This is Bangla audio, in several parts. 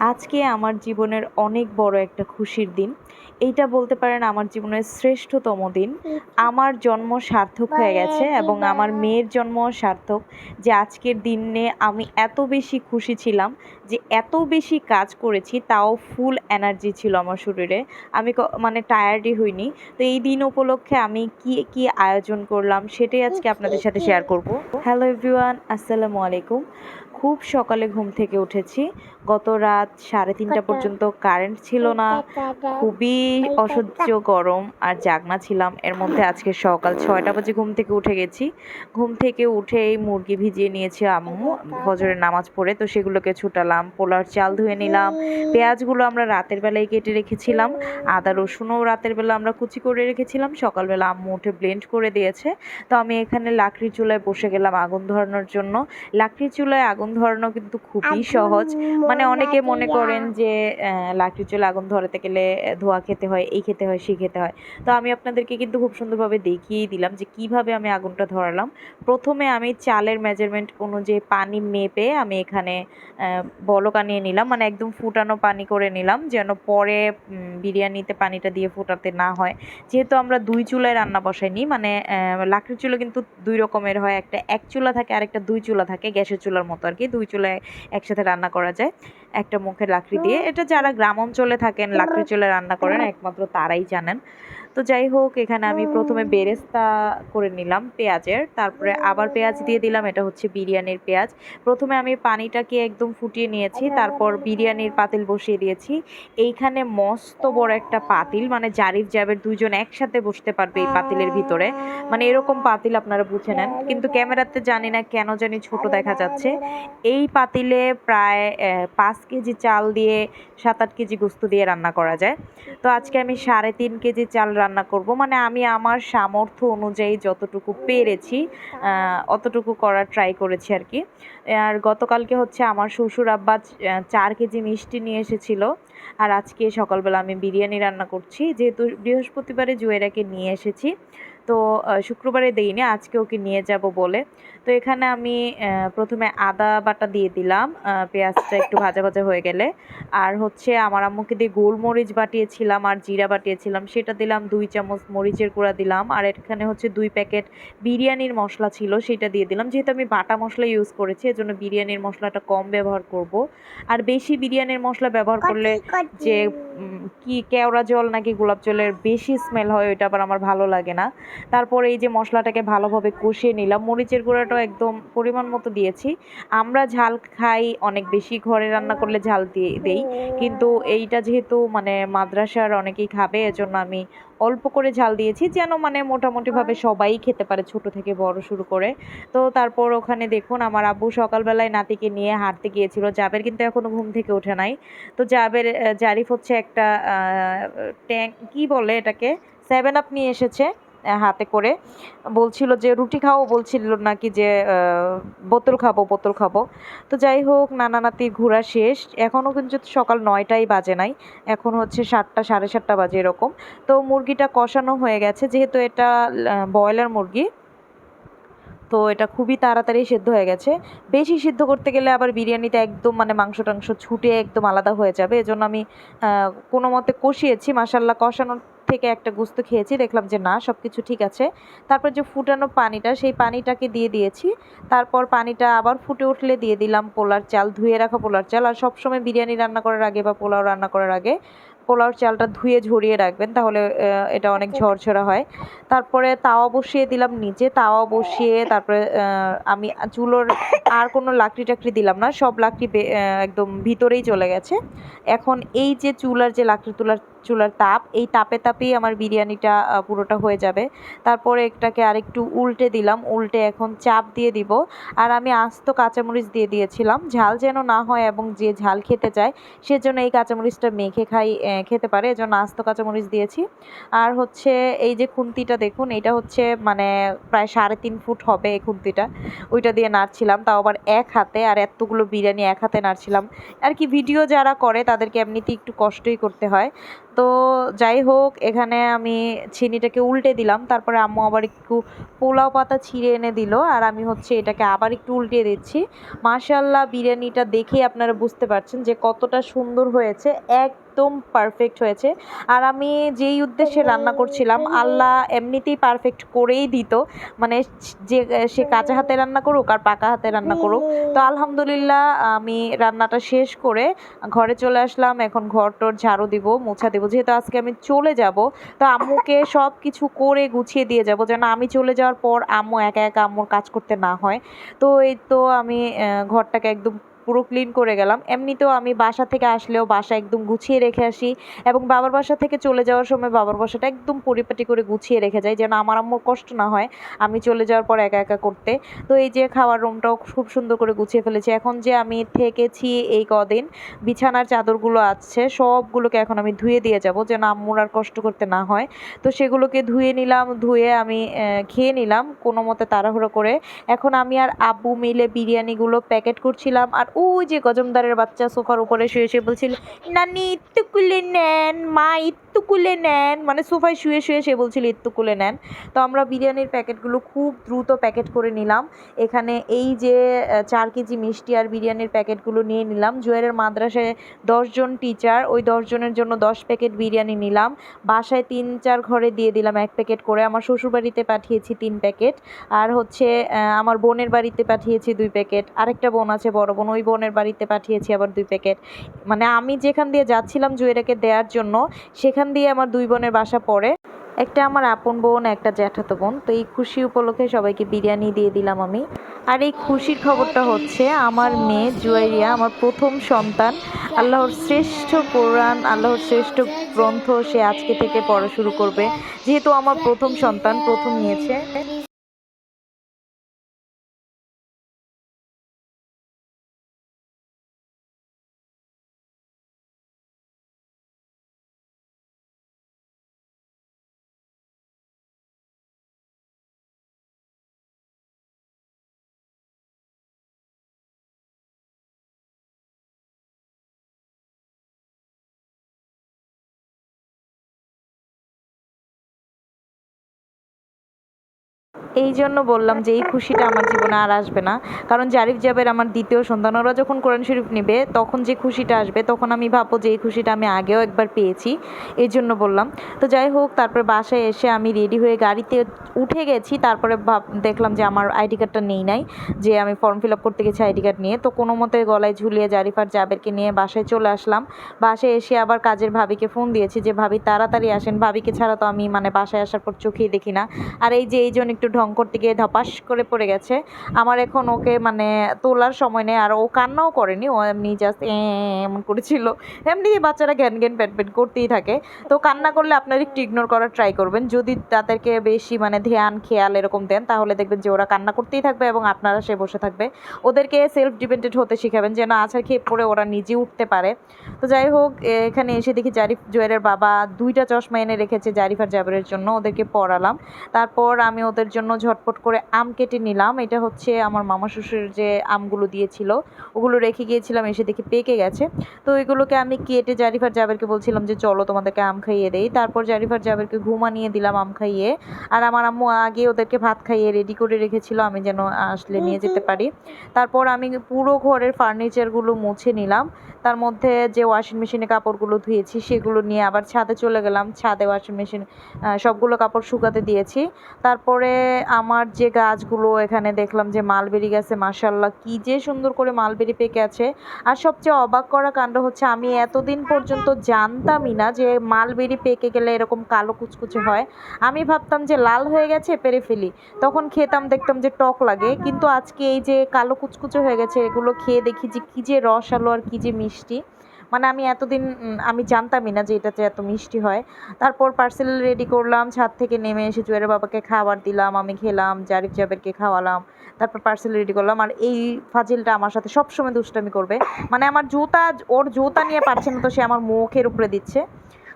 আজকে আমার জীবনের অনেক বড় একটা খুশির দিন। এইটা বলতে পারেন আমার জীবনের শ্রেষ্ঠতম দিন। আমার জন্ম সার্থক হয়ে গেছে এবং আমার মেয়ের জন্ম সার্থক। যে আজকের দিনে আমি এত বেশি খুশি ছিলাম যে এত বেশি কাজ করেছি তাও ফুল এনার্জি ছিল আমার শরীরে। আমি মানে টায়ার্ডই হইনি। তো এই দিন উপলক্ষে আমি কি কি আয়োজন করলাম সেটাই আজকে আপনাদের সাথে শেয়ার করব। হ্যালো এভরিওয়ান আসসালামু আলাইকুম। খুব সকালে ঘুম থেকে উঠেছি। গত রাত সাড়ে তিনটা পর্যন্ত কারেন্ট ছিল না। খুবই অসহ্য গরম আর জাগনা ছিলাম। এর মধ্যে আজকে সকাল ছয়টা বাজে ঘুম থেকে উঠে গেছি। ঘুম থেকে উঠেই মুরগি ভিজিয়ে নিয়েছি আম্মু ফজরের নামাজ পড়ে তো সেগুলোকে ছুটালাম পোলার চাল ধুয়ে নিলাম। পেঁয়াজগুলো আমরা রাতের বেলায় কেটে রেখেছিলাম। আদা রসুনও রাতের বেলা আমরা কুচি করে রেখেছিলাম। সকালবেলা আম্মু উঠে ব্লেন্ড করে দিয়েছে। তো আমি এখানে লাকড়ি চুলায় বসে গেলাম আগুন ধরানোর জন্য। লাকড়ি চুলায় আগুন ধরানো কিন্তু খুবই সহজ। মানে অনেকে মনে করেন যে লাকড়ি চুলা আগুন ধরাতে গেলে ধোয়া খেতে হয় এই খেতে হয় সেই খেতে হয়। তো আমি আপনাদেরকে কিন্তু খুব সুন্দরভাবে দেখিয়ে দিলাম যে কীভাবে আমি আগুনটা ধরালাম। প্রথমে আমি চালের মেজারমেন্ট অনুযায়ী পানি মেপে আমি এখানে বলক আনিয়ে নিলাম। মানে একদম ফুটানো পানি করে নিলাম যেন পরে বিরিয়ানিতে পানিটা দিয়ে ফোটাতে না হয়। যেহেতু আমরা দুই চুলায় রান্না বসাইনি মানে লাকড়ির চুলা কিন্তু দুই রকমের হয়। একটা এক চুলা থাকে আর একটা দুই চুলা থাকে গ্যাসের চুলার মতো আর কি দুই চুলায় একসাথে রান্না করা যায়। একটা মুখে লাকড়ি দিয়ে। এটা যারা গ্রাম অঞ্চলে থাকেন লাকড়ি চুলায় রান্না করেন একমাত্র তারাই জানেন। তো যাই হোক এখানে আমি প্রথমে বেরেস্তা করে নিলাম পেঁয়াজের তারপরে আবার পেঁয়াজ দিয়ে দিলাম এটা হচ্ছে বিরিয়ানির পেঁয়াজ। প্রথমে আমি পানিটাকে একদম ফুটিয়ে নিয়েছি তারপর বিরিয়ানির পাতিল বসিয়ে দিয়েছি। এইখানে মস্ত বড় একটা পাতিল মানে জারিফ জাবের দুজন একসাথে বসতে পারবে এই পাতিলের ভিতরে। মানে এরকম পাতিল আপনারা বুঝে নেন। কিন্তু ক্যামেরাতে জানি না কেন জানি ছোট দেখা যাচ্ছে। এই পাতিলে প্রায় পাঁচ কেজি চাল দিয়ে সাত আট কেজি গোস্ত দিয়ে রান্না করা যায়। তো আজকে আমি সাড়ে তিন কেজি চাল রান্না করব। মানে আমি আমার সামর্থ্য অনুযায়ী যতটুকু পেরেছি অতটুকু করার ট্রাই করেছি আর কি। আর গতকালকে হচ্ছে আমার শ্বশুর আব্বা চার কেজি মিষ্টি নিয়ে এসেছিল। আর আজকে সকালবেলা আমি বিরিয়ানি রান্না করছি। যেহেতু বৃহস্পতিবারে জুয়েরাকে নিয়ে এসেছি, তো শুক্রবারে দেইনি, আজকে ওকে নিয়ে যাব বলে। তো এখানে আমি প্রথমে আদা বাটা দিয়ে দিলাম। পেঁয়াজটা একটু ভাজা ভাজা হয়ে গেলে। আর হচ্ছে আমার আম্মুকে দিয়ে গোলমরিচ বাটিয়েছিলাম আর জিরা বাটিয়েছিলাম। সেটা দিলাম দুই চামচ মরিচের গুঁড়া দিলাম। আর এখানে হচ্ছে দুই প্যাকেট বিরিয়ানির মশলা ছিল সেটা দিয়ে দিলাম। যেহেতু আমি বাটা মশলা ইউজ করেছি এজন্য বিরিয়ানির মশলাটা কম ব্যবহার করব। আর বেশি বিরিয়ানির মশলা ব্যবহার করলে যে কি কেওড়া জল নাকি গোলাপ জলের বেশি স্মেল হয় ওইটা আবার আমার ভালো লাগে না। তারপর এই যে মশলাটাকে ভালোভাবে কষিয়ে নিলাম। মরিচের গুঁড়াটাও একদম পরিমাণ মতো দিয়েছি। আমরা ঝাল খাই, অনেক বেশি ঘরে রান্না করলে ঝাল দিয়ে দেই। কিন্তু এইটা যেহেতু মানে মাদ্রাসার অনেকেই খাবে, এজন্য আমি অল্প করে ঝাল দিয়েছি, যেন মানে মোটামুটিভাবে সবাই খেতে পারে ছোট থেকে বড় শুরু করে। তো তারপর ওখানে দেখুন, আমার আব্বু সকালবেলায় নাতিকে নিয়ে হাঁটতে গিয়েছিল। জাবের কিন্তু এখনও ঘুম থেকে ওঠে নাই। তো জাবের জারিফ হচ্ছে একটা ট্যাঙ্ক কি বলে এটাকে? সেভেন আপ নিয়ে এসেছে। হাতে করে বলছিল যে, রুটি খাও। বলছিল নাকি যে বোতল খাব বোতল খাব। তো যাই হোক, নানা নাতির ঘোরা শেষ। এখনও কিন্তু সকাল নয়টাই বাজে নাই। এখন হচ্ছে সাতটা, সাড়ে সাতটা বাজে এরকম। তো মুরগিটা কষানো হয়ে গেছে। যেহেতু এটা ব্রয়লার মুরগি, তো এটা খুবই তাড়াতাড়ি সেদ্ধ হয়ে গেছে। বেশি সিদ্ধ করতে গেলে আবার বিরিয়ানিতে একদম মানে মাংস টাংস ছুটে একদম আলাদা হয়ে যাবে। এজন্য আমি কোনো মতে কষিয়েছি। মাসাল্লাহ কষানোর থেকে একটা গুস্ত খেয়েছি, দেখলাম যে না সব কিছু ঠিক আছে। তারপর যে ফুটানো পানিটা, সেই পানিটাকে দিয়ে দিয়েছি। তারপর পানিটা আবার ফুটে উঠলে দিয়ে দিলাম পোলার চাল, ধুয়ে রাখা পোলার চাল। আর সবসময় বিরিয়ানি রান্না করার আগে বা পোলাও রান্না করার আগে পোলাওর চালটা ধুয়ে ঝরিয়ে রাখবেন, তাহলে এটা অনেক ঝরঝরা হয়। তারপরে তাওয়া বসিয়ে দিলাম নিচে, তাওয়া বসিয়ে তারপরে আমি চুলোর আর কোনো লাকড়ি টাকড়ি দিলাম না, সব লাকড়ি একদম ভিতরেই চলে গেছে। এখন এই যে চুলার যে লাকড়ি তুলার চুলার তাপ, এই তাপে তাপেই আমার বিরিয়ানিটা পুরোটা হয়ে যাবে। তারপরে এটাকে আরেকটু উল্টে দিলাম, উল্টে এখন চাপ দিয়ে দিব। আর আমি আস্ত কাঁচামরিচ দিয়ে দিয়েছিলাম। ঝাল যেন না হয় এবং যে ঝাল খেতে চায় সেজন্য এই কাঁচামরিচটা মেখে খাই খেতে পারে। এজন্য আস্ত কাঁচামরিচ দিয়েছি। আর হচ্ছে এই যে খুন্তিটা দেখুন, এটা হচ্ছে মানে প্রায় সাড়ে তিন ফুট হবে এই খুন্তিটা। ওইটা দিয়ে নাড়ছিলাম, তাও আবার এক হাতে। আর এতগুলো বিরিয়ানি এক হাতে নাড়ছিলাম। আর কি, ভিডিও যারা করে তাদেরকে এমনিতেই একটু কষ্টই করতে হয়। তো যাই হোক, এখানে আমি চিনিটাকে উল্টে দিলাম। তারপরে আম্মু আবার একটু পোলাও পাতা ছিঁড়ে এনে দিল আর আমি হচ্ছে এটাকে আবার একটু উল্টে দিচ্ছি। মাশাল্লাহ বিরিয়ানিটা দেখেই আপনারা বুঝতে পারছেন যে কতটা সুন্দর হয়েছে। একদম পারফেক্ট হয়েছে। আর আমি যেই উদ্দেশ্যে রান্না করছিলাম, আল্লাহ এমনিতেই পারফেক্ট করেই দিত। মানে যে, সে কাঁচা হাতে রান্না করুক আর পাকা হাতে রান্না করুক। তো আলহামদুলিল্লাহ আমি রান্নাটা শেষ করে ঘরে চলে আসলাম। এখন ঘর টর ঝাড়ু দিব, মোছা দেবো। যেহেতু আজকে আমি চলে যাব, তো আম্মুকে সব কিছু করে গুছিয়ে দিয়ে যাব যেন আমি চলে যাওয়ার পর আম্মু একা একা আম্মুর কাজ করতে না হয়। তো এই তো আমি ঘরটাকে একদম পুরো ক্লিন করে গেলাম। এমনিতেও আমি বাসা থেকে আসলেও বাসা একদম গুছিয়ে রেখে আসি এবং বাবার বাসা থেকে চলে যাওয়ার সময় বাবার বাসাটা একদম পরিপাটি করে গুছিয়ে রেখে যাই, যেন আমার আম্মুর কষ্ট না হয় আমি চলে যাওয়ার পর একা একা করতে। তো এই যে খাওয়ার রুমটাও খুব সুন্দর করে গুছিয়ে ফেলেছি। এখন যে আমি থেকেছি এই কদিন, বিছানার চাদরগুলো আছে, সবগুলোকে এখন আমি ধুয়ে দিয়ে যাব যেন আম্মুর আর কষ্ট করতে না হয়। তো সেগুলোকে ধুয়ে নিলাম, ধুয়ে আমি খেয়ে নিলাম কোনো মতে তাড়াহুড়ো করে। এখন আমি আর আব্বু মিলে বিরিয়ানিগুলো প্যাকেট করছিলাম আর ওই যে গজমদারের বাচ্চা সোফার উপরে শুয়ে শুয়ে বলছিল, নানি, একটু কুলে নেন, মা, একটু কুলে নেন। মানে সোফায় শুয়ে শুয়ে সে বলছিল, একটু কুলে নেন। তো আমরা বিরিয়ানির প্যাকেটগুলো খুব দ্রুত প্যাকেট করে নিলাম। এখানে এই যে চার কেজি মিষ্টি আর বিরিয়ানির প্যাকেটগুলো নিয়ে নিলাম। জুয়েলের মাদ্রাসায় দশজন টিচার, ওই দশজনের জন্য দশ প্যাকেট বিরিয়ানি নিলাম। বাসায় তিন, চার ঘরে দিয়ে দিলাম এক প্যাকেট করে। আমার শ্বশুরবাড়িতে পাঠিয়েছি তিন প্যাকেট। আর হচ্ছে আমার বোনের বাড়িতে পাঠিয়েছি দুই প্যাকেট। আরেকটা বোন আছে, বড় বোন, ওই বোনের বাড়িতে পাঠিয়েছি আবার দুই প্যাকেট। মানে আমি যেখান দিয়ে যাচ্ছিলাম জুয়েরাকে দেওয়ার জন্য, সেখান দিয়ে আমার দুই বোনের বাসা পড়ে। একটা আমার আপন বোন, একটা জ্যাঠাতো বোন। তো এই খুশি উপলক্ষে সবাইকে বিরিয়ানি দিয়ে দিলাম আমি। আর এই খুশির খবরটা হচ্ছে, আমার মেয়ে জুয়াইরিয়া, আমার প্রথম সন্তান, আল্লাহর শ্রেষ্ঠ কোরআন, আল্লাহর শ্রেষ্ঠ গ্রন্থ সে আজকে থেকে পড়া শুরু করবে। যেহেতু আমার প্রথম সন্তান, প্রথম নিয়েছে। এই জন্য বললাম যে এই খুশিটা আমার জীবনে আর আসবে না। কারণ জারিফ জাবের আমার দ্বিতীয় সন্তান, ওরা যখন কোরআন শরীফ নেবে, তখন যে খুশিটা আসবে, তখন আমি ভাববো যে এই খুশিটা আমি আগেও একবার পেয়েছি। এই জন্য বললাম। তো যাই হোক, তারপরে বাসায় এসে আমি রেডি হয়ে গাড়িতে উঠে গেছি। তারপরে ভাব, দেখলাম যে আমার আইডি কার্ডটা নেই নাই, যে আমি ফর্ম ফিল আপ করতে গেছি আইডি কার্ড নিয়ে। তো কোনো মতে গলায় ঝুলিয়ে জারিফ আর জাবেরকে নিয়ে বাসায় চলে আসলাম। বাসায় এসে আবার কাজের ভাবিকে ফোন দিয়েছি যে, ভাবি, তাড়াতাড়ি আসেন। ভাবিকে ছাড়া তো আমি মানে বাসায় আসার পর চোখেই দেখি না। আর এই যে, এই জন্য একটু ঢং করতে গিয়ে ধপাস করে পড়ে গেছে। আমার এখন ওকে মানে তোলার সময় নেই, আর ও কান্নাও করেনি। ও এমনি জাস্ট এমন করেছিল। এমনি বাচ্চারা জ্ঞান জ্ঞান প্যাট প্যাট করতেই থাকে। তো কান্না করলে আপনারা একটু ইগনোর করার ট্রাই করবেন। যদি তাদেরকে বেশি মানে ধ্যান, খেয়াল এরকম দেন, তাহলে দেখবেন যে ওরা কান্না করতেই থাকবে এবং আপনারা সে বসে থাকবে। ওদেরকে সেলফ ডিপেন্ডেন্ট হতে শিখাবেন যেন আছাড় খেয়ে পড়ে ওরা নিজে উঠতে পারে। তো যাই হোক এখানে এসে দেখি জারিফ, জুয়েলের বাবা দুইটা চশমা এনে রেখেছে জারিফ আর জাবেরের জন্য। ওদেরকে পড়ালাম। তারপর আমি ওদের জন্য ঝটপট করে আম কেটে নিলাম। এটা হচ্ছে আমার মামা শ্বশুর যে আমগুলো দিয়েছিল, ওগুলো রেখে গিয়েছিলাম, এসে দেখি পেকে গেছে। তো ওইগুলোকে আমি কেটে জারিফার জাবেরকে বলছিলাম যে, চলো তোমাদেরকে আম খাইয়ে দেই। তারপর জারিফার জাবেরকে ঘুমানিয়ে দিলাম আম খাইয়ে। আর আমার আম্মু আগে ওদেরকে ভাত খাইয়ে রেডি করে রেখেছিল, আমি যেন আসলে নিয়ে যেতে পারি। তারপর আমি পুরো ঘরের ফার্নিচারগুলো মুছে নিলাম। তার মধ্যে যে ওয়াশিং মেশিনে কাপড়গুলো ধুয়েছি, সেগুলো নিয়ে আবার ছাদে চলে গেলাম। ছাদে ওয়াশিং মেশিন সবগুলো কাপড় শুকাতে দিয়েছি। তারপরে আমার যে গাছগুলো এখানে দেখলাম যে মালবেরি গাছে মাসাল্লাহ কি যে সুন্দর করে মালবেরি পেকে আছে। আর সবচেয়ে অবাক করা কাণ্ড হচ্ছে আমি এতদিন পর্যন্ত জানতামই না যে মালবেরি পেকে গেলে এরকম কালো কুচকুচে হয়। আমি ভাবতাম যে লাল হয়ে গেছে, পেরে ফেলি। তখন খেতাম, দেখতাম যে টক লাগে। কিন্তু আজকে এই যে কালো কুচকুচে হয়ে গেছে, এগুলো খেয়ে দেখি যে কী যে রস আলো আর কী যে মিষ্টি। মানে আমি এতদিন আমি জানতামই না যে এটাতে এত মিষ্টি হয়। তারপর পার্সেল রেডি করলাম, ছাদ থেকে নেমে এসে জুয়ের বাবাকে খাবার দিলাম, আমি খেলাম, জারিফ জাবেরকে খাওয়ালাম, তারপর পার্সেল রেডি করলাম। আর এই ফাজিলটা আমার সাথে সবসময় দুষ্টামি করবে। মানে আমার জুতা, ওর জুতা নিয়ে পারছে না তো সে আমার মুখের উপরে দিচ্ছে।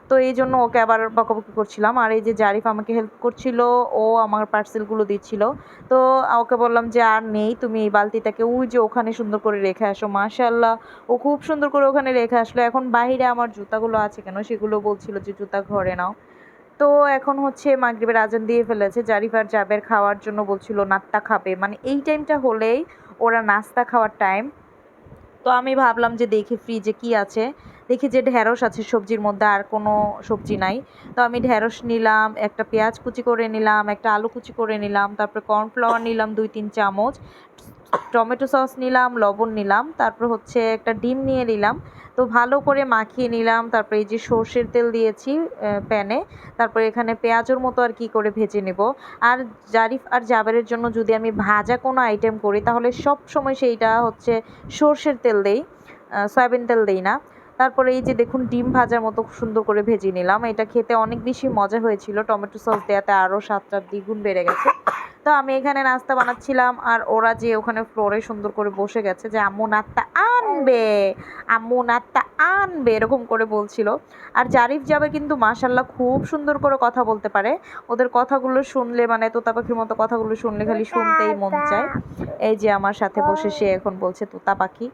তো এই জন্য ওকে আবার বকাবকি করছিলাম। আর এই যে জারিফ আমাকে হেল্প করছিল, ও আমার পার্সেলগুলো দিচ্ছিল। তো ওকে বললাম যে, আর নেই, তুমি এই বালতিটাকে ওই যে ওখানে সুন্দর করে রেখে আসো মাশাল্লাহ ও খুব সুন্দর করে ওখানে রেখে আসলো। এখন বাইরে আমার জুতাগুলো আছে কেন সেগুলো বলছিল যে, জুতা ঘরে নাও। তো এখন হচ্ছে মাগরিবের আজান দিয়ে ফেলেছে। জারিফ আর জাবের খাওয়ার জন্য বলছিল, নাস্তা খাবে। মানে এই টাইমটা হলেই ওরা নাস্তা খাওয়ার টাইম তো আমি ভাবলাম যে, দেখি ফ্রিজে কি আছে। দেখি যে ঢ্যাঁড়স আছে সবজির মধ্যে, আর কোনো সবজি নাই। তো আমি ঢ্যাঁড়স নিলাম, একটা পেঁয়াজ কুচি করে নিলাম, একটা আলু কুচি করে নিলাম, তারপরে কর্নফ্লাওয়ার নিলাম দুই তিন চামচ, টমেটো সস নিলাম, লবণ নিলাম, তারপর হচ্ছে একটা ডিম নিয়ে নিলাম। তো ভালো করে মাখিয়ে নিলাম, তারপরে এই যে সর্ষের তেল দিয়েছি প্যানে, তারপরে এখানে পেঁয়াজের মতো আর কি করে ভেজে নেব। আর জারিফ আর জাবেরের জন্য যদি আমি ভাজা কোনো আইটেম করি, তাহলে সব সময় সেইটা হচ্ছে সর্ষের তেল দেই সয়াবিন তেল দেই না। তারপরে এই যে দেখুন, ডিম ভাজার মতো সুন্দর করে ভেজে নিলাম। এটা খেতে অনেক বেশি মজা হয়েছিল। টমেটো সস দেওয়াতে আরও স্বাদটা দ্বিগুণ বেড়ে গেছে। তো আমি এখানে নাস্তা বানাচ্ছিলাম আর ওরা যে ওখানে ফ্লোরে সুন্দর করে বসে গেছে যে আম্মু নাস্তা আনবে আম্মু নাস্তা আনবে এরকম করে বলছিল। আর জারিফ যাবে কিন্তু মাশাল্লাহ খুব সুন্দর করে কথা বলতে পারে। ওদের কথাগুলো শুনলে মানে তোতা পাখির মতো কথাগুলো শুনলে খালি শুনতেই মন চায়। এই যে আমার সাথে বসে সে এখন বলছে তোতা পাখি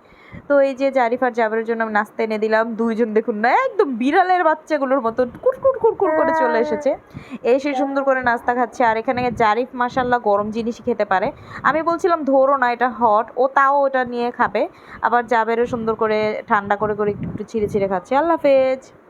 তো এই যে জারিফ আর জাবেরের জন্য আমি নাস্তা এনে দিলাম। দুইজন দেখুন না একদম বিড়ালের বাচ্চাগুলোর মতো কুটকুট কুটকুট করে চলে এসেছে। এসে সুন্দর করে নাস্তা খাচ্ছে। আর এখানে জারিফ মাসাল্লাহ গরম জিনিসই খেতে পারে। আমি বলছিলাম ধরো না এটা হট ও তাও ওটা নিয়ে খাবে। আবার জাবেরও সুন্দর করে ঠান্ডা করে করে একটু একটু ছিঁড়ে ছিঁড়ে খাচ্ছে। আল্লাহ হাফেজ।